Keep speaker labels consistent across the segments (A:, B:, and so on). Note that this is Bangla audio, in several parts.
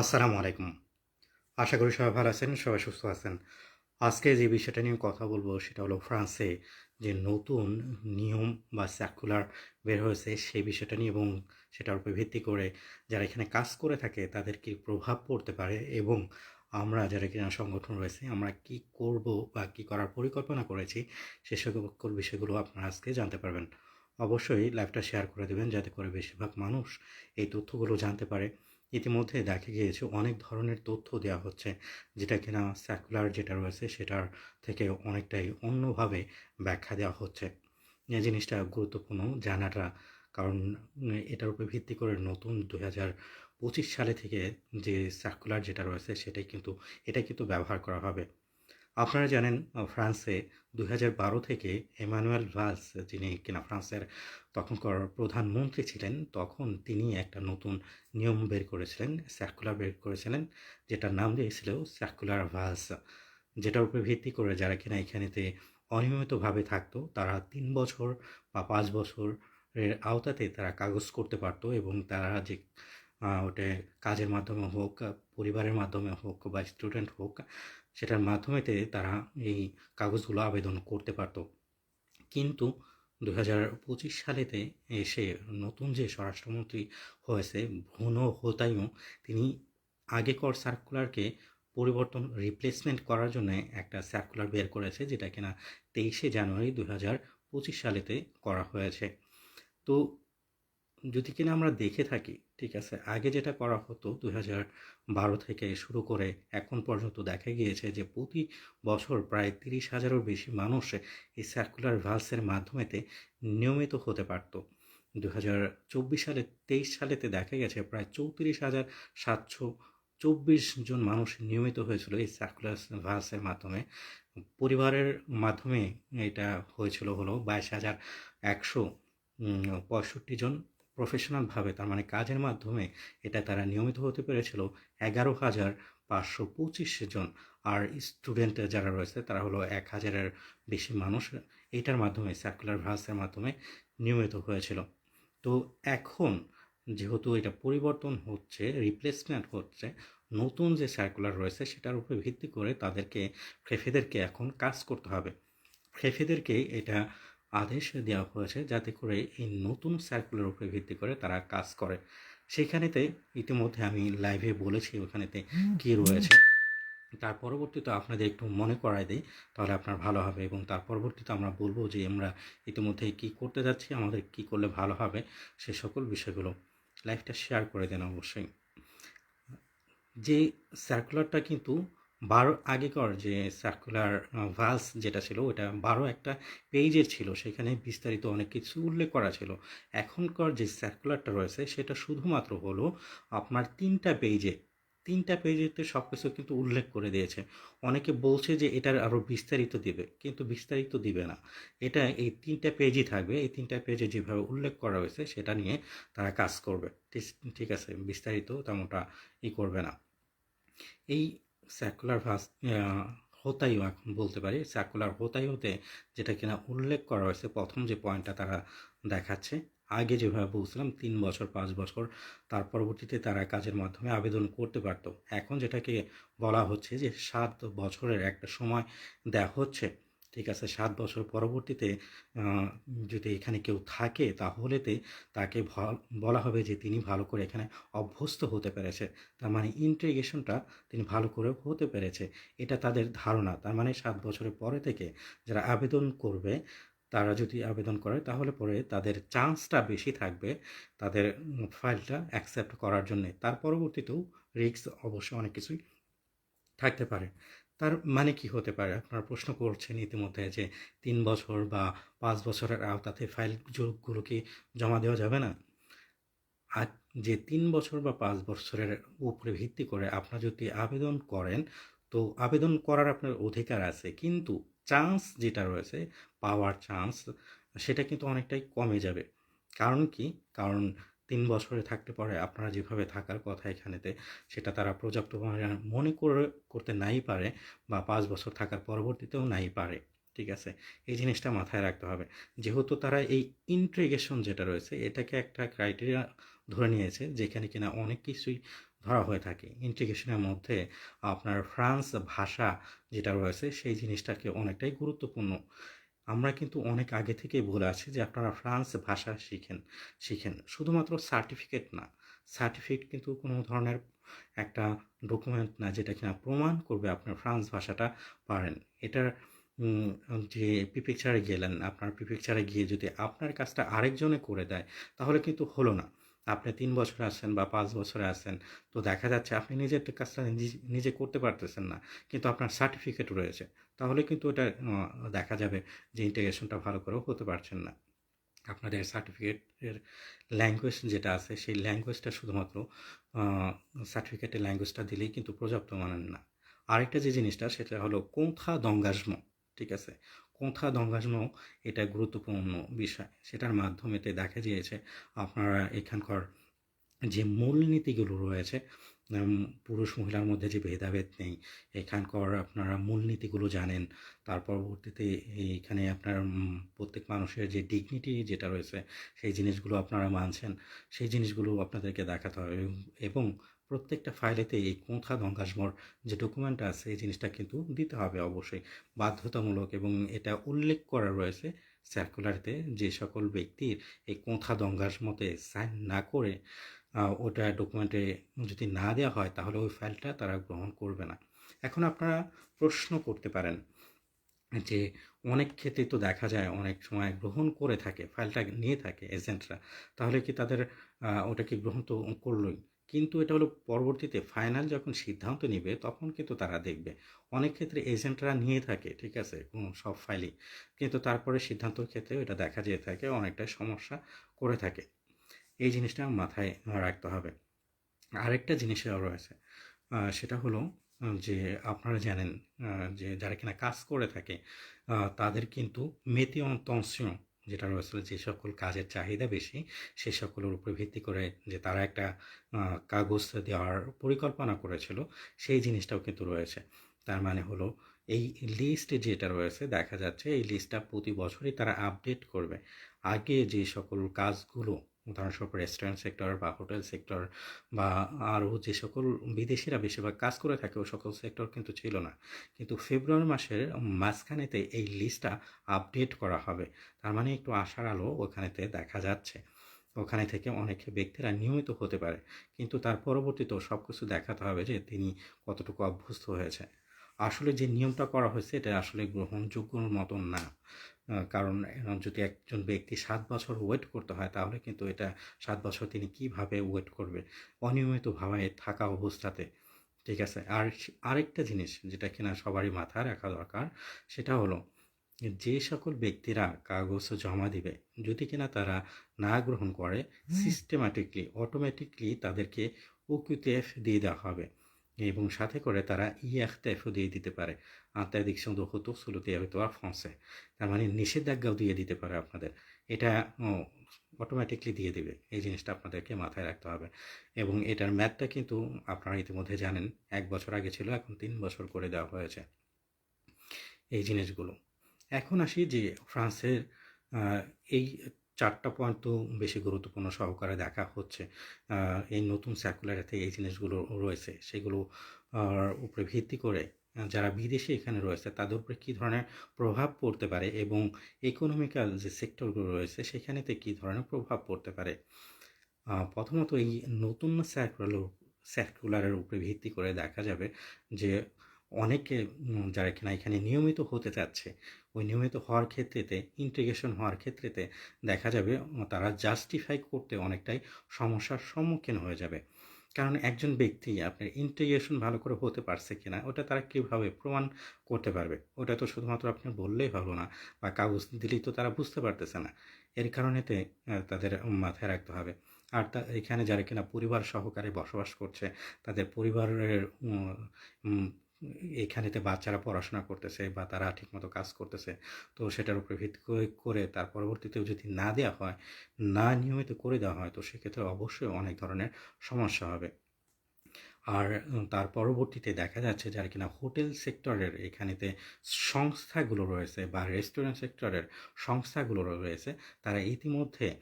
A: আসসালামু আলাইকুম। আশা করি সবাই ভালো আছেন, সবাই সুস্থ আছেন। আজকে যে বিষয়টা নিয়ে কথা বলব সেটা হলো ফ্রান্সে যে নতুন নিয়ম বা সার্কুলার বের হয়েছে সেই বিষয়টা নিয়ে এবং সেটার উপর ভিত্তি করে যারা এখানে কাজ করে থাকে তাদের কি প্রভাব পড়তে পারে এবং আমরা যারা কিনা সংগঠন রয়েছে আমরা কি করব বা কি করার পরিকল্পনা করেছি সে সকল বিষয়গুলো আপনারা আজকে জানতে পারবেন। অবশ্যই লাইভটা শেয়ার করে দেবেন যাতে করে বেশিরভাগ মানুষ এই তথ্যগুলো জানতে পারে। ইতিমধ্যে দেখা গিয়েছে অনেক ধরনের তথ্য দেওয়া হচ্ছে, যেটা কিনা সার্কুলার যেটা রয়েছে সেটার থেকে অনেকটাই অন্যভাবে ব্যাখ্যা দেওয়া হচ্ছে। এই জিনিসটা গুরুত্বপূর্ণ জানাটা, কারণ এটার উপর ভিত্তি করে নতুন দু হাজার পঁচিশ সালে থেকে যে সার্কুলার যেটা রয়েছে সেটাই কিন্তু এটা কিন্তু ব্যবহার করা হবে। আপনারা জানেন ফ্রান্সে বারো থেকে এমানুয়েল ভালস যিনি কিনা ফ্রান্সের তখনকার প্রধানমন্ত্রী ছিলেন, তখন তিনি একটা নতুন নিয়ম বের করেছিলেন সার্কুলার বের করেছিলেন, যেটার নাম দিয়েছিল সার্কুলার ভালস যেটার উপর ভিত্তি করে যারা কিনা এখানেতে অনিয়মিতভাবে থাকতো, তারা তিন বছর বা পাঁচ বছরের আওতাতে তারা কাগজ করতে পারতো এবং তারা যে ওটা কাজের মাধ্যমে হোক, পরিবারের মাধ্যমে হোক বা স্টুডেন্ট হোক সেটার মাধ্যমেতে তারা এই কাগজগুলো আবেদন করতে পারতো। কিন্তু দু হাজার পঁচিশ সালেতে এসে নতুন যে স্বরাষ্ট্রমন্ত্রী হয়েছে ভ্রুণ হোতাইও, তিনি আগেকর সার্কুলারকে পরিবর্তন রিপ্লেসমেন্ট করার জন্য একটা সার্কুলার বের করেছে, যেটা কিনা তেইশে জানুয়ারি দু হাজার পঁচিশ সালেতে করা হয়েছে। তো যদি কিনা আমরা দেখে থাকি ঠিক আছে, আগে যেটা করা হতো দু হাজার বারো থেকে শুরু করে এখন পর্যন্ত দেখা গিয়েছে যে প্রতি বছর প্রায় তিরিশ হাজারেরও বেশি মানুষ এই সার্কুলার ভালসের মাধ্যমেতে নিয়মিত হতে পারত। দু হাজার চব্বিশ সালে, তেইশ সালেতে দেখা গেছে প্রায় চৌত্রিশ হাজার সাতশো চব্বিশ জন মানুষ নিয়মিত হয়েছিল এই সার্কুলার ভালসের মাধ্যমে। পরিবারের মাধ্যমে এটা হয়েছিল হলো বাইশ হাজার একশো পঁয়ষট্টি জন প্রফেশনালভাবে তার মানে কাজের মাধ্যমে এটা তারা নিয়মিত হতে পেরেছিল। এগারো হাজার পাঁচশো পঁচিশ জন আর স্টুডেন্ট যারা রয়েছে, তারা হলো এক হাজারের বেশি মানুষ এটার মাধ্যমে সার্কুলার ভার্সের মাধ্যমে নিয়মিত হয়েছিল। তো এখন যেহেতু এটা পরিবর্তন হচ্ছে রিপ্লেসমেন্ট হচ্ছে, নতুন যে সার্কুলার রয়েছে সেটার উপরে ভিত্তি করে তাদেরকে ফ্রেফেদেরকে এখন কাজ করতে হবে। ফ্রেফেদেরকে এটা আদেশ দেওয়া হয়েছে যাতে করে এই নতুন সার্কুলার উপরে ভিত্তি করে তারা কাজ করে। সেখানেতে ইতিমধ্যে আমি লাইভে বলেছি ওখানেতে কি রয়েছে। তার পরবর্তীতে আপনাদের একটু মনে করায় দিই তাহলে আপনার ভালো হবে এবং তার পরবর্তীতে আমরা বলব যে আমরা ইতিমধ্যে কি করতে যাচ্ছি আমাদের কি করলে ভালো হবে সে সকল বিষয়গুলো লাইভটা শেয়ার করে দেন অবশ্যই। যে সার্কুলারটা কিন্তু বারো, আগেকার যে সার্কুলার ভালস যেটা ছিল ওটা বারো একটা পেজের ছিল। সেখানে বিস্তারিত অনেক কিছু উল্লেখ করা ছিল। এখনকার যে সার্কুলারটা রয়েছে, সেটা শুধুমাত্র হলো আপনার তিনটা পেজে তিনটা পেজেতে সব কিছু কিন্তু উল্লেখ করে দিয়েছে। অনেকে বলছে যে এটার আরও বিস্তারিত দিবে, কিন্তু বিস্তারিত দিবে না। এটা এই তিনটা পেজই থাকবে। এই তিনটা পেজে যেভাবে উল্লেখ করা হয়েছে, সেটা নিয়ে তারা কাজ করবে। ঠিক- আছে, বিস্তারিত তেমনটা ই করবে না। এই সার্কুলার ভাস হোতাইও এখন বলতে পারি। সার্কুলার হোতাইওতে যেটা কিনা উল্লেখ করা হয়েছে, প্রথম যে পয়েন্টটা তারা দেখাচ্ছে, আগে যেভাবে বলছিলাম, তিন বছর, পাঁচ বছর, তার পরবর্তীতে তারা কাজের মাধ্যমে আবেদন করতে পারতো। এখন যেটাকে বলা হচ্ছে যে সাত বছরের একটা সময় দেওয়া হচ্ছে। ঠিক আছে, সাত বছর পরবর্তীতে যদি এখানে কেউ থাকে তাহলেতে তাকে বলা হবে যে তিনি ভালো করে এখানে অভ্যস্ত হতে পেরেছে। তার মানে ইন্টিগ্রেশনটা তিনি ভালো করে হতে পেরেছে। এটা তাদের ধারণা। তার মানে সাত বছরের পরে থেকে যারা আবেদন করবে, তারা যদি আবেদন করে, তাহলে পরে তাদের চান্সটা বেশি থাকবে তাদের ফাইলটা অ্যাকসেপ্ট করার জন্যে। তার পরবর্তীতেও রিস্ক অবশ্য অনেক কিছুই থাকতে পারে। তার মানে কি হতে পারে? আপনারা প্রশ্ন করছেন ইতিমধ্যে যে তিন বছর বা পাঁচ বছরের আওতাতে ফাইলগুলো কি জমা দেওয়া যাবে না। আর যে তিন বছর বা পাঁচ বছরের উপরে ভিত্তি করে আপনারা যদি আবেদন করেন, তো আবেদন করার আপনার অধিকার আছে। কিন্তু চান্স যেটা রয়েছে, পাওয়ার চান্স, সেটা কিন্তু অনেকটাই কমে যাবে। কারণ কি? কারণ তিন বছরে থাকতে পারে, আপনারা যেভাবে থাকার কথা এখানেতে, সেটা তারা পর্যাপ্ত মনে করে, করতে নাই পারে বা পাঁচ বছর থাকার পরবর্তীতেও নাই পারে, ঠিক আছে? এই জিনিসটা মাথায় রাখতে হবে। যেহেতু তারা এই ইন্ট্রিগেশন যেটা রয়েছে, এটাকে একটা ক্রাইটেরিয়া ধরে নিয়েছে, যেখানে কিনা অনেক কিছুই ধরা হয়ে থাকে। ইন্টিগ্রেশনের মধ্যে আপনার ফ্রান্স ভাষা যেটা রয়েছে, সেই জিনিসটাকে অনেকটাই গুরুত্বপূর্ণ। আমরা কিন্তু অনেক আগে থেকেই বলে আছি যে আপনারা ফ্রান্স ভাষা শিখেন শিখেন। শুধুমাত্র সার্টিফিকেট না সার্টিফিকেট কিন্তু কোনো ধরনের একটা ডকুমেন্ট না যেটা কিনা প্রমাণ করবে আপনার ফ্রান্স ভাষাটা পারেন। এটার যে পিপিকচারে গেলেন, আপনার পিপিকচারে গিয়ে যদি আপনার কাজটা আরেকজনে করে দেয়, তাহলে কিন্তু হলো না। আপনি তিন বছর আছেন বা পাঁচ বছরে আছেন, তো দেখা যাচ্ছে আপনি নিজের কাজটা নিজে- করতে পারতেছেন না, কিন্তু আপনার সার্টিফিকেট রয়েছে, তাহলে কিন্তু এটা দেখা যাবে যে ইন্টিগ্রেশনটা ভালো করেও হতে পারছেন না। আপনাদের সার্টিফিকেটের ল্যাঙ্গুয়েজ যেটা আছে, সেই ল্যাঙ্গুয়েজটা শুধুমাত্র সার্টিফিকেটের ল্যাঙ্গুয়েজটা দিলেই কিন্তু পর্যাপ্ত মানেন না। আরেকটা যে জিনিসটা, সেটা হলো কোঁথা দঙ্গাজম, ঠিক আছে? কোঁথা দঙ্গাজম এটা গুরুত্বপূর্ণ বিষয়। সেটার মাধ্যমেতে দেখা গিয়েছে, আপনারা এখানকার যে মূলনীতিগুলো রয়েছে পুরুষ মহিলার মধ্যে যে ভেদাভেদ নেই, এখানকার আপনারা মূলনীতিগুলো জানেন, তার পরবর্তীতে এইখানে আপনার প্রত্যেক মানুষের যে ডিগনিটি যেটা রয়েছে, সেই জিনিসগুলো আপনারা মানছেন, সেই জিনিসগুলো আপনাদেরকে দেখাতে হবে এবং প্রত্যেকটা ফাইলেতে এই কোঁথা দঙ্গাসমর যে ডকুমেন্ট আছে, এই জিনিসটা কিন্তু দিতে হবে অবশ্যই। বাধ্যতামূলক এবং এটা উল্লেখ করা রয়েছে সার্কুলারতে যে সকল ব্যক্তির এই কোঁথা দঙ্গাসমতে সাইন না করে ওটা ডকুমেন্টে যদি না দেওয়া হয়, তাহলে ওই ফাইলটা তারা গ্রহণ করবে না। এখন আপনারা প্রশ্ন করতে পারেন যে অনেক ক্ষেত্রে তো দেখা যায়, অনেক সময় গ্রহণ করে থাকে ফাইলটা নিয়ে থাকে এজেন্টরা তাহলে কি তাদের ওটাকে গ্রহণ তো করলোই? কিন্তু এটা হলো পরবর্তীতে ফাইনাল যখন সিদ্ধান্ত নেবে, তখন কিন্তু তারা দেখবে। অনেক ক্ষেত্রে এজেন্টরা নিয়ে থাকে, ঠিক আছে? কোনো সব ফাইলই কিন্তু তারপরে সিদ্ধান্তর ক্ষেত্রে এটা দেখা যেয়ে থাকে অনেকটা সমস্যা করে থাকে। এই জিনিসটা মাথায় রাখতে হবে। আরেকটা জিনিস রয়েছে সেটা হলো যে আপনারা জানেন যে যারা কিনা কাজ করে থাকে তাদের কিন্তু মেতিয়ন তনসিয়ন যেটা রয়েছে যে সকল কাজের চাহিদা বেশি, সে সকলের উপর ভিত্তি করে যে তারা একটা কাগজ দেওয়ার পরিকল্পনা করেছিল, সেই জিনিসটাও কিন্তু রয়েছে। তার মানে হলো, এই লিস্ট যেটা রয়েছে, দেখা যাচ্ছে এই লিস্টটা প্রতি বছরই তারা আপডেট করবে। আগে যে সকল কাজগুলো উদাহরণস্বরূপ রেস্টুরেন্ট সেক্টর বা হোটেল সেক্টর বা আরও যে সকল বিদেশিরা বেশিরভাগ কাজ করে থাকে, ও সকল সেক্টর কিন্তু ছিল না। কিন্তু ফেব্রুয়ারি মাসের মাঝখানেতে এই লিস্টটা আপডেট করা হবে। তার মানে একটু আশার আলো ওখানেতে দেখা যাচ্ছে। ওখানে থেকে অনেক ব্যক্তিরা নিয়মিত হতে পারে। কিন্তু তার পরবর্তীতেও সব কিছু দেখাতে হবে যে তিনি কতটুকু অভ্যস্ত হয়েছে। আসলে যে নিয়মটা করা হয়েছে, এটা আসলে গ্রহণযোগ্যর মতন না। কারণ যদি একজন ব্যক্তি সাত বছর ওয়েট করতে হয় তাহলে কিন্তু এটা সাত বছর তিনি কীভাবে ওয়েট করবে? অনিয়মিতভাবে থাকা অবস্থাতে। ঠিক আছে? আর আরেকটা জিনিস যেটা কিনা সবারই মাথায় রাখা দরকার সেটা হলো যে সকল ব্যক্তিরা কাগজ জমা দিবে যদি কিনা তারা না গ্রহণ করে সিস্টেম্যাটিকলি অটোমেটিকলি তাদেরকে ওকিউটিএফ দিয়ে দেওয়া হবে। এবং সাথে করে তারা ইএফটিএফও দিয়ে দিতে পারে। Interdiction de retour sur le territoire français। তার মানে নিষেধাজ্ঞাও দিয়ে দিতে পারে আপনাদের। এটা অটোমেটিকলি দিয়ে দেবে। এই জিনিসটা আপনাদেরকে মাথায় রাখতে হবে। এবং এটার ম্যাথটা কিন্তু আপনারা ইতিমধ্যে জানেন, এক বছর আগে ছিল, এখন তিন বছর করে দেওয়া হয়েছে এই জিনিসগুলো। এখন আসি যে ফ্রান্সের এই চারটা পয়েন্ট তো বেশি গুরুত্বপূর্ণ সহকারে দেখা হচ্ছে। এই নতুন সার্কুলারেতে এই জিনিসগুলো রয়েছে। সেগুলো উপরে ভিত্তি করে যারা বিদেশে এখানে রয়েছে, তাদের উপরে কী ধরনের প্রভাব পড়তে পারে এবং ইকোনমিক্যাল যে সেক্টরগুলো রয়েছে, সেখানেতে কী ধরনের প্রভাব পড়তে পারে? প্রথমত এই নতুন সার্কুলার সার্কুলারের উপরে ভিত্তি করে দেখা যাবে যে অনেকে যারা কিনা এখানে নিয়মিত হতে চাচ্ছে, ওই নিয়মিত হওয়ার ক্ষেত্রেতে ইন্টিগ্রেশন হওয়ার ক্ষেত্রেতে দেখা যাবে, তারা জাস্টিফাই করতে অনেকটাই সমস্যার সম্মুখীন হয়ে যাবে। কারণ একজন ব্যক্তি আপনার ইন্টিগ্রেশন ভালো করে হতে পারছে কিনা, ওটা তারা কীভাবে প্রমাণ করতে পারবে? ওটা তো শুধুমাত্র আপনি বললেই হলো না বা কাগজ দিলেই তো তারা বুঝতে পারতেছে না। এর কারণেতে তাদের মাথায় রাখতে হবে। আর তা, এখানে যারা কিনা পরিবার সহকারে বসবাস করছে, তাদের পরিবারের এখানেতে বাচ্চারা পড়াশোনা করতেছে বা তারা ঠিকমতো কাজ করতেছে, তো সেটার উপরে ভিত্তি করে- তার পরবর্তীতেও যদি না দেওয়া হয়, না নিয়মিত করে দেওয়া হয়, তো সেক্ষেত্রে অবশ্যই অনেক ধরনের সমস্যা হবে। আর তার পরবর্তীতে দেখা যাচ্ছে যারা কিনা হোটেল সেক্টরের এখানেতে সংস্থাগুলো রয়েছে বা রেস্টুরেন্ট সেক্টরের সংস্থাগুলো রয়েছে, তারা ইতিমধ্যে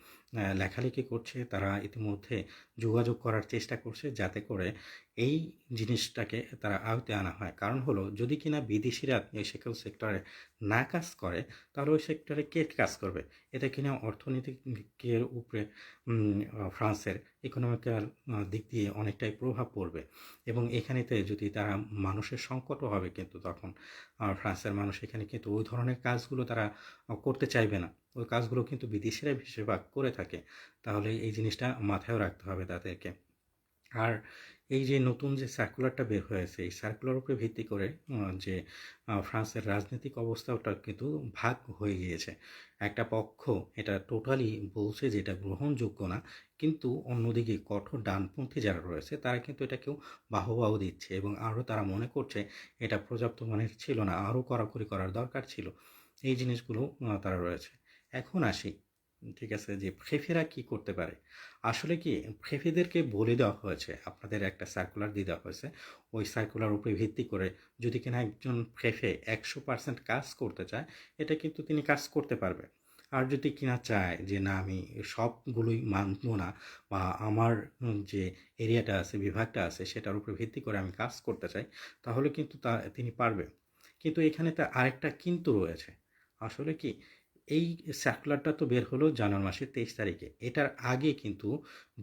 A: লেখালেখি করছে, তারা ইতিমধ্যে যোগাযোগ করার চেষ্টা করছে যাতে করে এই জিনিসটাকে তারা আয়তে আনা হয়। কারণ হলো, যদি কিনা বিদেশিরা এই সকল সেক্টরে না কাজ করে, তাহলে ওই সেক্টরে কে কাজ করবে? এটা কিনা অর্থনীতিকের উপরে ফ্রান্সের ইকোনমিক্যাল দিক দিয়ে অনেকটাই প্রভাব পড়বে। এবং এখানেতে যদি তারা মানুষের সংকটও হবে কিন্তু তখন ফ্রান্সের মানুষ এখানে কিন্তু ওই ধরনের কাজগুলো তারা করতে চাইবে না। ওই কাজগুলো কিন্তু বিদেশিরা বেশিরভাগ করে থাকে। তাহলে এই জিনিসটা মাথায়ও রাখতে হবে তাদেরকে। আর এই যে নতুন যে সার্কুলারটা বের হয়েছে, এই সার্কুলার উপরে ভিত্তি করে যে ফ্রান্সের রাজনৈতিক অবস্থাটা কিন্তু ভাগ হয়ে গিয়েছে। একটা পক্ষ এটা টোটালি বলছে যে এটা গ্রহণযোগ্য না, কিন্তু অন্যদিকে কঠোর ডানপন্থী যারা রয়েছে, তারা কিন্তু এটাকেও বাহবাহ দিচ্ছে এবং আরও তারা মনে করছে এটা পর্যাপ্ত মানের ছিল না, আরও কড়াকড়ি করার দরকার ছিল। এই জিনিসগুলো তারা রয়েছে। এখন আসি ঠিক আছে, যে ফেফেরা কি করতে পারে? আসলে কি ফেফেদেরকে বলে দেওয়া হয়েছে, আপনাদের একটা সার্কুলার দিয়ে দেওয়া হয়েছে, ওই সার্কুলার উপরে ভিত্তি করে যদি কিনা একজন ফেফে একশো পার্সেন্ট কাজ করতে চায়, এটা কিন্তু তিনি কাজ করতে পারবে আর যদি কিনা চায় যে না, আমি সবগুলোই মানব না বা আমার যে এরিয়াটা আছে, বিভাগটা আছে, সেটার উপরে ভিত্তি করে আমি কাজ করতে চাই, তাহলে কিন্তু তা, তিনি পারবে কিন্তু এখানে তা আরেকটা কিন্তু রয়েছে। আসলে কি এই সার্কুলারটা তো বের হলো জানুয়ারি মাসের তেইশ তারিখে। এটার আগে কিন্তু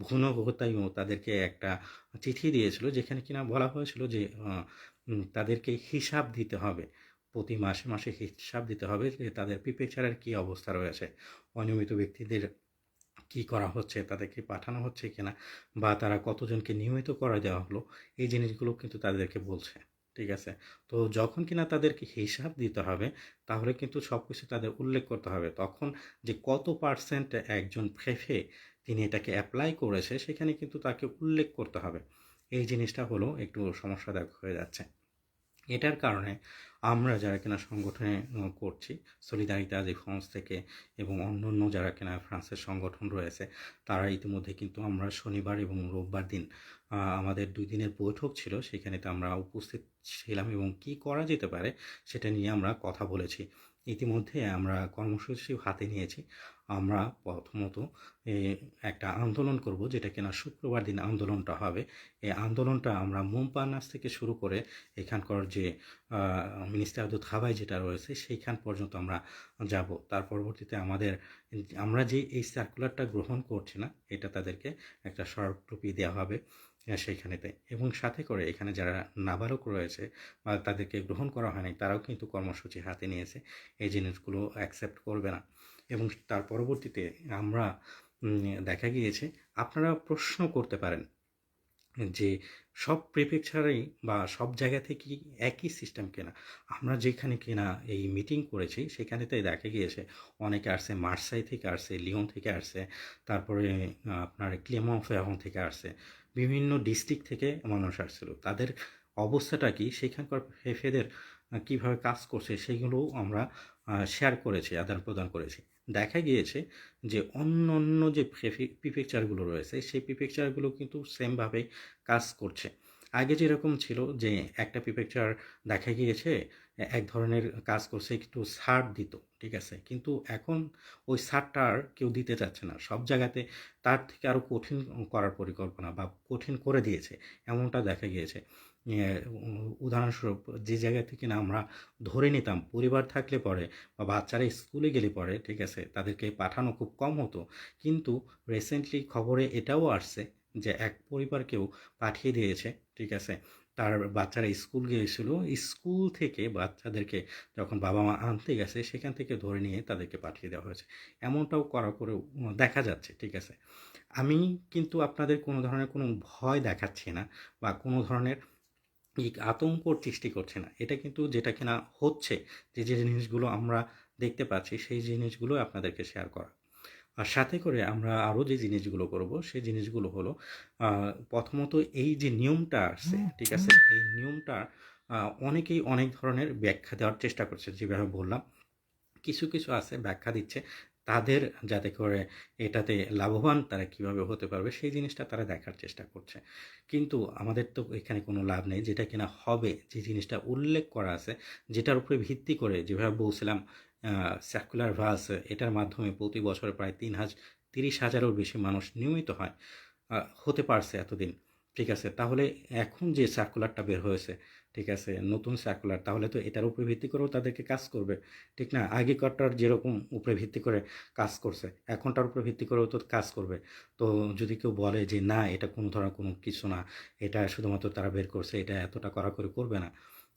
A: ভুনভোক্তায়ও তাদেরকে একটা চিঠি দিয়েছিল যেখানে কিনা বলা হয়েছিল যে তাদেরকে হিসাব দিতে হবে। প্রতি মাসে মাসে হিসাব দিতে হবে যে তাদের প্রিপেচারের কী অবস্থা রয়েছে। অনিয়মিত ব্যক্তিদের কি করা হচ্ছে, তাদেরকে পাঠানো হচ্ছে কিনা বা তারা কতজনকে নিয়মিত করা দেওয়া হলো, এই জিনিসগুলো কিন্তু তাদেরকে বলছে। ঠিক আছে? তো যখন কিনা তাদেরকে হিসাব দিতে হবে, তাহলে কিন্তু সব কিছু তাদের উল্লেখ করতে হবে। তখন যে কত পার্সেন্ট একজন ফেফে তিনি এটাকে অ্যাপ্লাই করেছে, সেখানে কিন্তু তাকে উল্লেখ করতে হবে। এই জিনিসটা হলো একটু সমস্যাদায়ক হয়ে যাচ্ছে। এটার কারণে আমরা যারা কিনা সংগঠনে করছি সলিদারিতা যে ফ্রান্স থেকে এবং অন্য অন্য যারা কিনা ফ্রান্সের সংগঠন রয়েছে, তারা ইতিমধ্যে কিন্তু আমরা শনিবার এবং রোববার দিন আমাদের দুই দিনের বৈঠক ছিল সেখানে তো আমরা উপস্থিত ছিলাম এবং কি করা যেতে পারে সেটা নিয়ে আমরা কথা বলেছি। ইতিমধ্যে আমরা কর্মসূচি হাতে নিয়েছি। আমরা প্রথমত একটা আন্দোলন করব যেটা কিনা শুক্রবার দিন আন্দোলনটা হবে। এই আন্দোলনটা আমরা মোমপানাস থেকে শুরু করে এখানকার যে মিনিস্টার দু থাবাই যেটা রয়েছে সেইখান পর্যন্ত আমরা যাব। তার পরবর্তীতে আমাদের, আমরা যে এই সার্কুলারটা গ্রহণ করছি না, এটা তাদেরকে একটা স্মারকলিপি দেওয়া হবে। সেইখানেতে এবং সাথে করে এখানে যারা নাবালক রয়েছে বা তাদেরকে গ্রহণ করা হয়নি তারাও কিন্তু কর্মসূচি হাতে নিয়েছে। এই জিনিসগুলো অ্যাকসেপ্ট করবে না। এবং তার পরবর্তীতে আমরা দেখা গিয়েছে, আপনারা প্রশ্ন করতে পারেন যে সব প্রিফেকচারেই বা সব জায়গা থেকেই একই সিস্টেম কেনা? আমরা যেখানে কেনা এই মিটিং করেছি সেখানেতে দেখা গিয়েছে, অনেকে আসছে মার্সাই থেকে আসছে, লিওন থেকে আসছে, তারপরে আপনার ক্লেমন ফেহন থেকে আসছে বিভিন্ন ডিস্ট্রিক্ট থেকে মানুষ আসছিল। তাদের অবস্থাটা কি? সেখানকার ফেফেদের আহ, কীভাবে কাজ করছে সেগুলোও আমরা শেয়ার করেছি আদান প্রদান করেছি। দেখা গিয়েছে যে অন্য অন্য যে প্রিফেকচারগুলো রয়েছে সেই প্রিফেকচারগুলো কিন্তু সেমভাবে কাজ করছে। আগে যেরকম ছিল যে একটা প্রিফেকচার দেখা গিয়েছে এক ধরনের কাজ করছে, একটু ছাড় দিত, ঠিক আছে? কিন্তু এখন ওই ছাড়টা আর কেউ দিতে চাচ্ছে না। সব জায়গাতে তার থেকে আরও কঠিন করার পরিকল্পনা বা কঠিন করে দিয়েছে, এমনটা দেখা গিয়েছে। উদাহরণস্বরূপ যে জায়গা থেকে না আমরা ধরে নিতাম, পরিবার থাকলে পরে বা বাচ্চারা স্কুলে গেলে পরে, ঠিক আছে, তাদেরকে পাঠানো খুব কম হতো। কিন্তু রিসেন্টলি খবরে এটাও আসছে যে এক পরিবারকেও পাঠিয়ে দিয়েছে, ঠিক আছে? তার বাচ্চারা স্কুল গিয়েছিল। স্কুল থেকে বাচ্চাদেরকে যখন বাবা মা আনতে গেছে, সেখান থেকে ধরে নিয়ে তাদেরকে পাঠিয়ে দেওয়া হয়েছে। এমনটাও করা করে দেখা যাচ্ছে, ঠিক আছে? আমি কিন্তু আপনাদের কোনো ধরনের কোনো ভয় দেখাচ্ছি না বা কোনো ধরনের আতঙ্ক সৃষ্টি করছে না। এটা কিন্তু যেটা কিনা হচ্ছে, যে যে, জিনিসগুলো আমরা দেখতে পাচ্ছি, সেই জিনিসগুলো আপনাদেরকে শেয়ার করা। আর সাথে করে আমরা আরও যে জিনিসগুলো করব সেই জিনিসগুলো হলো প্রথমত এই যে নিয়মটা আসছে ঠিক আছে? এই নিয়মটা অনেকেই অনেক ধরনের ব্যাখ্যা দেওয়ার চেষ্টা করছে যেভাবে বললাম। কিছু কিছু আছে ব্যাখ্যা দিচ্ছে তাদের যাতে করে এটাতে লাভবান তারা কীভাবে হতে পারবে সেই জিনিসটা তারা দেখার চেষ্টা করছে। কিন্তু আমাদের তো এখানে কোনো লাভ নেই যেটা কিনা হবে যে জিনিসটা উল্লেখ করা আছে যেটার উপরে ভিত্তি করে যেভাবে বলছিলাম সার্কুলার ভাস এটার মাধ্যমে প্রতি বছর প্রায় তিন হাজার তিরিশ হাজারেরও বেশি মানুষ নিয়মিত হয় হতে পারছে এতদিন, ঠিক আছে? তাহলে এখন যে সার্কুলারটা বের হয়েছে, ঠিক আছে, নতুন সার্কুলার তাহলে তো এটার উপরে ভিত্তি করেও তাদেরকে কাজ করবে, ঠিক না? আগেকারটার যেরকম উপরে ভিত্তি করে কাজ করছে, এখনটার উপরে ভিত্তি করেও তো কাজ করবে। তো যদি কেউ বলে যে, না, এটা কোনো ধরনের কোনো কিছু না, এটা শুধুমাত্র তারা বের করছে, এটা এতটা কড়াকড়ি করবে না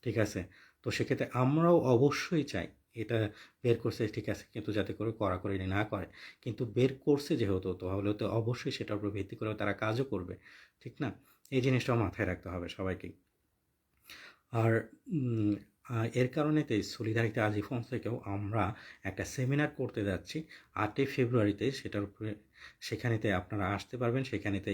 A: ঠিক আছে? তো সেক্ষেত্রে আমরাও অবশ্যই চাই এটা বের করছে, ঠিক আছে, কিন্তু যাতে করে কড়াকড়ি না করে। কিন্তু বের করছে যেহেতু তাহলে তো অবশ্যই সেটার উপর ভিত্তি করে তারা কাজও করবে, ঠিক না? এই জিনিসটাও মাথায় রাখতে হবে সবাইকেই আর এর কারণেতে সলিদারিতে আজি ফোন থেকেও আমরা একটা সেমিনার করতে যাচ্ছি আটই ফেব্রুয়ারিতে। সেটার উপরে সেখানেতে আপনারা আসতে পারবেন। সেখানেতে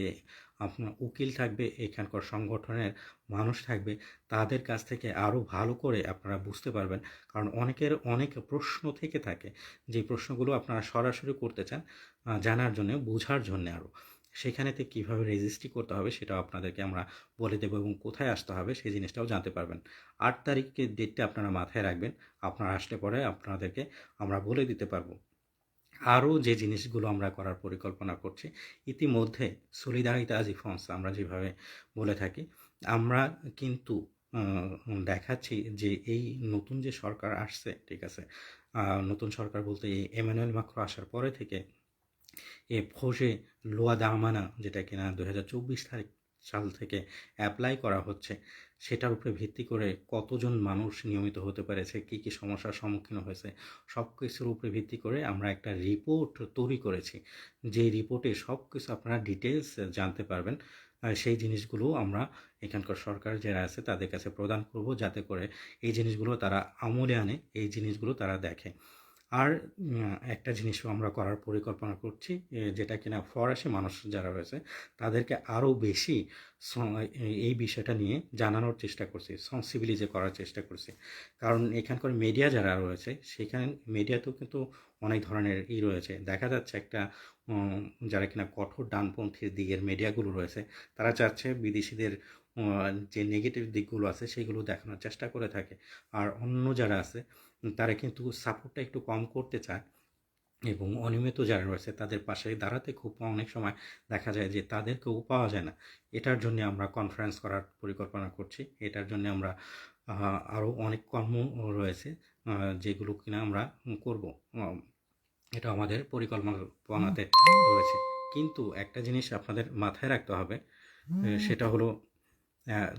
A: আপনার উকিল থাকবে, এখানকার সংগঠনের মানুষ থাকবে। তাদের কাছ থেকে আরও ভালো করে আপনারা বুঝতে পারবেন। কারণ অনেকের অনেক প্রশ্ন থেকে থাকে। যে প্রশ্নগুলো আপনারা সরাসরি করতে চান জানার জন্য, বোঝার জন্য আরও। সেখানেতে কীভাবে রেজিস্ট্রি করতে হবে সেটাও আপনাদেরকে আমরা বলে দেবো এবং কোথায় আসতে হবে সেই জিনিসটাও জানতে পারবেন। আট তারিখের ডেটটা আপনারা মাথায় রাখবেন, আপনারা আসলে পরে আপনাদেরকে আমরা বলে দিতে পারব। আরও যে জিনিসগুলো আমরা করার পরিকল্পনা করছি, ইতিমধ্যে সলিদারিতা আজি ফন্স আমরা যেভাবে বলে থাকি, আমরা কিন্তু দেখাচ্ছি যে এই নতুন যে সরকার আসছে, ঠিক আছে? নতুন সরকার বলতে এই এমানুয়েল মাক্রো আসার পরে থেকে এ ফোসে লোয়া দামানা, যেটা কিনা দু হাজার চব্বিশ তারিখ সাল থেকে অ্যাপ্লাই করা হচ্ছে, সেটার উপরে ভিত্তি করে কতজন মানুষ নিয়মিত হতে পেরেছে, কী কী সমস্যার সম্মুখীন হয়েছে সব কিছুর উপরে ভিত্তি করে আমরা একটা রিপোর্ট তৈরি করেছি। যে রিপোর্টে সব কিছু আপনারা ডিটেলস জানতে পারবেন সেই জিনিসগুলো আমরা এখানকার সরকার যারা আছে তাদের কাছে প্রদান করব, যাতে করে এই জিনিসগুলো তারা আমলে আনে, এই জিনিসগুলো তারা দেখে। আর একটা জিনিসও আমরা করার পরিকল্পনা করছি যেটা কিনা ফরাসি মানুষ যারা রয়েছে, তাদেরকে আরও বেশি এই বিষয়টা নিয়ে জানানোর চেষ্টা করছি সেন্সিবিলিজে করার চেষ্টা করছি। কারণ এখানকার মিডিয়া যারা রয়েছে, সেখানে মিডিয়াতেও কিন্তু অনেক ধরনের ই রয়েছে। দেখা যাচ্ছে একটা যারা কিনা কঠোর ডানপন্থী দিকের মিডিয়াগুলো রয়েছে, তারা চাচ্ছে বিদেশিদের যে নেগেটিভ দিকগুলো আছে, সেগুলো দেখানোর চেষ্টা করে থাকে। আর অন্য যারা আছে তারা কিন্তু সাপোর্টটা একটু কম করতে চায় এবং অনিয়মিত যারা রয়েছে তাদের পাশে দাঁড়াতে খুব অনেক সময় দেখা যায় যে তাদেরকেও পাওয়া যায় না। এটার জন্য আমরা কনফারেন্স করার পরিকল্পনা করছি। এটার জন্য আমরা আরও অনেক কর্ম রয়েছে যেগুলো কিনা আমরা করব। এটা আমাদের পরিকল্পনাতে রয়েছে। কিন্তু একটা জিনিস আপনাদের মাথায় রাখতে হবে সেটা হলো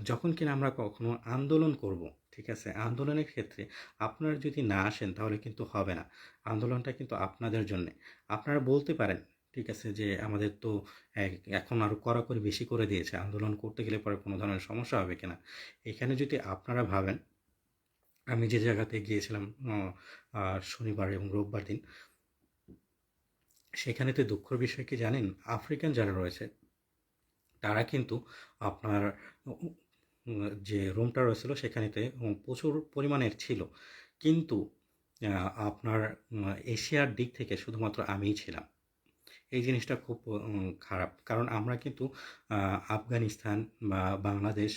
A: যখন কিনা আমরা কখনো আন্দোলন করব ঠিক আছে? আন্দোলনের ক্ষেত্রে আপনারা যদি না আসেন তাহলে কিন্তু হবে না। আন্দোলনটা কিন্তু আপনাদের জন্য। আপনারা বলতে পারেন, ঠিক আছে, যে আমাদের তো এখন আরও কড়াকড়ি বেশি করে দিয়েছে। আন্দোলন করতে গেলে পরে কোনো ধরনের সমস্যা হবে কিনা? এখানে যদি আপনারা ভাবেন, আমি যে জায়গাতে গিয়েছিলাম শনিবার এবং রোববার দিন, সেখানে তো দুঃখের বিষয় কি জানেন? আফ্রিকান যারা রয়েছে, তারা কিন্তু আপনার যে রুমটা রয়েছিল সেখানেতে প্রচুর পরিমাণের ছিল। কিন্তু আপনার এশিয়ার দিক থেকে শুধুমাত্র আমিই ছিলাম। এই জিনিসটা খুব খারাপ। কারণ আমরা কিন্তু আফগানিস্তান বা বাংলাদেশ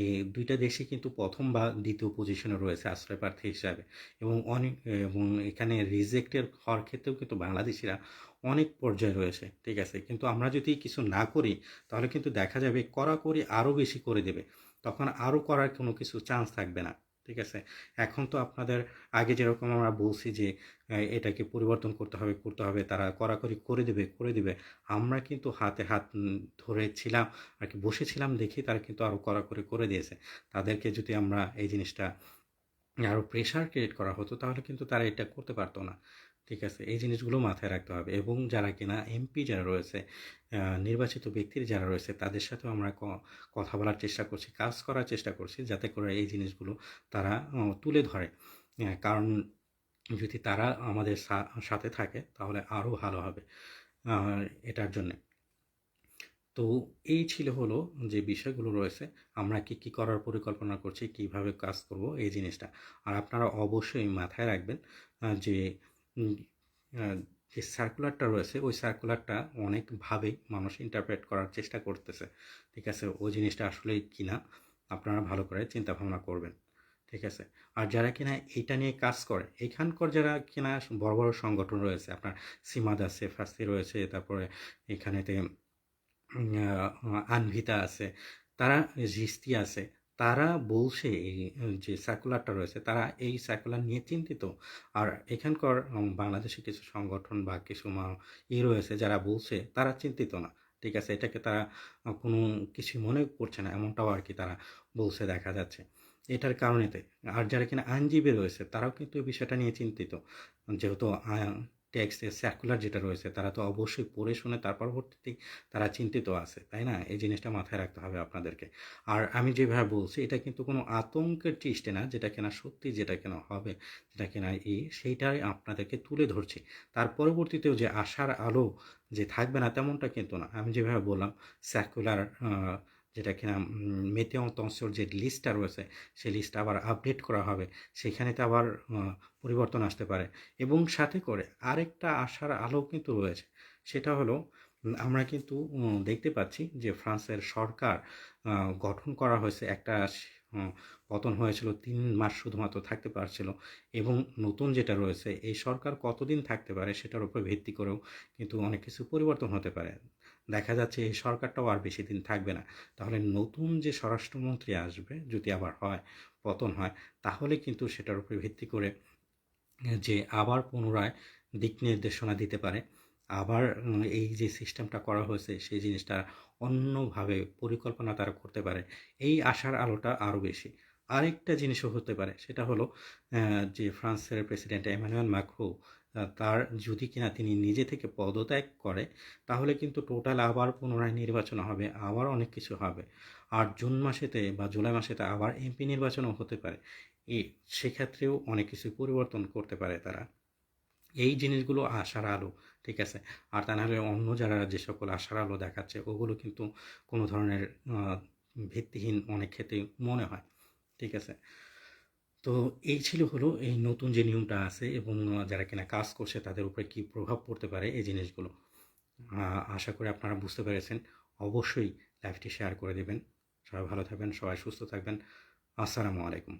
A: এই দুইটা দেশই কিন্তু প্রথম বা দ্বিতীয় পজিশনে রয়েছে আশ্রয় প্রার্থী হিসাবে। এবং অনেক, এবং এখানে রিজেক্টের হওয়ার ক্ষেত্রেও কিন্তু বাংলাদেশিরা অনেক পর্যায়ে রয়েছে, ঠিক আছে? কিন্তু আমরা যদি কিছু না করি, তাহলে কিন্তু দেখা যাবে কড়াকড়ি আরও বেশি করে দেবে। তখন আরও করার কোনো কিছু চান্স থাকবে না, ঠিক আছে? এখন তো আপনাদের আগে যেরকম আমরা বলছি যে এটাকে পরিবর্তন করতে হবে করতে হবে, তারা কড়াকড়ি করে দেবে করে দেবে, আমরা কিন্তু হাতে হাত ধরেছিলাম আর কি বসেছিলাম দেখি তারা কিন্তু আরও কড়াকড়ি করে দিয়েছে। তাদেরকে যদি আমরা এই জিনিসটা আরও প্রেশার ক্রিয়েট করা হতো, তাহলে কিন্তু তারা এটা করতে পারতো না। ঠিক আছে, এই জিনিসগুলো মাথায় রাখতে হবে। এবং যারা কিনা এমপি যারা রয়েছে নির্বাচিত ব্যক্তির যারা রয়েছে, তাদের সাথেও আমরা কথা বলার চেষ্টা করছি, কাজ করার চেষ্টা করছি, যাতে করে এই জিনিসগুলো তারা তুলে ধরে। কারণ যদি তারা আমাদের সাথে থাকে, তাহলে আরও ভালো হবে এটার জন্যে। তো এই ছিল হলো যে বিষয়গুলো রয়েছে, আমরা কি কি করার পরিকল্পনা করছি, কীভাবে কাজ করব, এই জিনিসটা। আর আপনারা অবশ্যই মাথায় রাখবেন যে যে সার্কুলারটা রয়েছে, ওই সার্কুলারটা অনেকভাবেই মানুষ ইন্টারপ্রেট করার চেষ্টা করতেছে। ঠিক আছে? ওই জিনিসটা আসলে কিনা আপনারা ভালো করে চিন্তা ভাবনা করবেন। ঠিক আছে? আর যারা কিনা এইটা নিয়ে কাজ করে, এখানকার যারা কিনা বড় বড় সংগঠন রয়েছে, আপনার সিমাদ আছে ফার্সি রয়েছে, তারপরে এখানেতে আনভিতা আছে, তারা জিস্তি আছে তারা বলছে এই যে সার্কুলারটা রয়েছে, তারা এই সার্কুলার নিয়ে চিন্তিত। আর এখানকার বাংলাদেশে কিছু সংগঠন বা কিছু ই রয়েছে যারা বলছে তারা চিন্তিত না। ঠিক আছে, এটাকে তারা কোনো কিছু মনে করছে না, এমনটাও আর কি তারা বলছে দেখা যাচ্ছে। এটার কারণেতে, আর যারা কিনা আইনজীবী রয়েছে তারাও কিন্তু এই বিষয়টা নিয়ে চিন্তিত। যেহেতু ট্যাক্সের সার্কুলার যেটা রয়েছে, তারা তো অবশ্যই পড়ে শুনে তার পরবর্তীতেই তারা চিন্তিত আছে, তাই না? এই জিনিসটা মাথায় রাখতে হবে আপনাদেরকে। আর আমি যেভাবে বলছি, এটা কিন্তু কোনো আতঙ্কের সৃষ্টি না, যেটা কিনা সত্যি যেটা কিনা হবে, যেটা কিনা এই সেইটাই আপনাদেরকে তুলে ধরছি। তার পরবর্তীতেও যে আশার আলো যে থাকবে না, তেমনটা কিন্তু না। আমি যেভাবে বললাম সার্কুলার যেটা কিনা মেতেও তহসিল যে লিস্টটা রয়েছে, সেই লিস্টটা আবার আপডেট করা হবে। সেখানে তো আবার পরিবর্তন আসতে পারে। এবং সাথে করে আরেকটা আশার আলো কিন্তু রয়েছে। সেটা হলো আমরা কিন্তু দেখতে পাচ্ছি যে ফ্রান্সের সরকার গঠন করা হয়েছে একটা পতন হয়েছিল তিন মাস শুধুমাত্র থাকতে পারছিল। এবং নতুন যেটা রয়েছে, এই সরকার কতদিন থাকতে পারে সেটার উপর ভিত্তি করেও কিন্তু অনেক কিছু পরিবর্তন হতে পারে। দেখা যাচ্ছে এই সরকারটাও আর বেশি দিন থাকবে না। তাহলে নতুন যে স্বরাষ্ট্রমন্ত্রী আসবে যদি আবার হয় পতন হয় তাহলে কিন্তু সেটার উপর ভিত্তি করে যে আবার পুনরায় দিক নির্দেশনা দিতে পারে আবার এই যে সিস্টেমটা করা হয়েছে সেই জিনিসটা অন্যভাবে পরিকল্পনা তারা করতে পারে এই আশার আলোটা আরও বেশি। আরেকটা জিনিসও হতে পারে সেটা হলো যে ফ্রান্সের প্রেসিডেন্ট এমানুয়েল ম্যাক্রো আহ, তার যদি কিনা তিনি নিজে থেকে পদত্যাগ করে, তাহলে কিন্তু টোটাল আবার পুনরায় নির্বাচন হবে, আবার অনেক কিছু হবে। আর জুন মাসেতে বা জুলাই মাসেতে আবার এমপি নির্বাচনও হতে পারে। এই সেক্ষেত্রেও অনেক কিছু পরিবর্তন করতে পারে তারা। এই জিনিসগুলো আশার আলো, ঠিক আছে? আর তা নাহলে অন্য যারা যে সকল আশার আলো দেখাচ্ছে, ওগুলো কিন্তু কোনো ধরনের ভিত্তিহীন অনেক ক্ষেত্রে মনে হয়, ঠিক আছে? তো এই ছিল হলো এই নতুন যে নিয়মটা আছে এবং যারা কিনা কাজ করছে তাদের উপরে কী প্রভাব পড়তে পারে এই জিনিসগুলো। আশা করি আপনারা বুঝতে পেরেছেন। অবশ্যই লাইভটি শেয়ার করে দেবেন। সবাই ভালো থাকবেন, সবাই সুস্থ থাকবেন। আসসালামু আলাইকুম।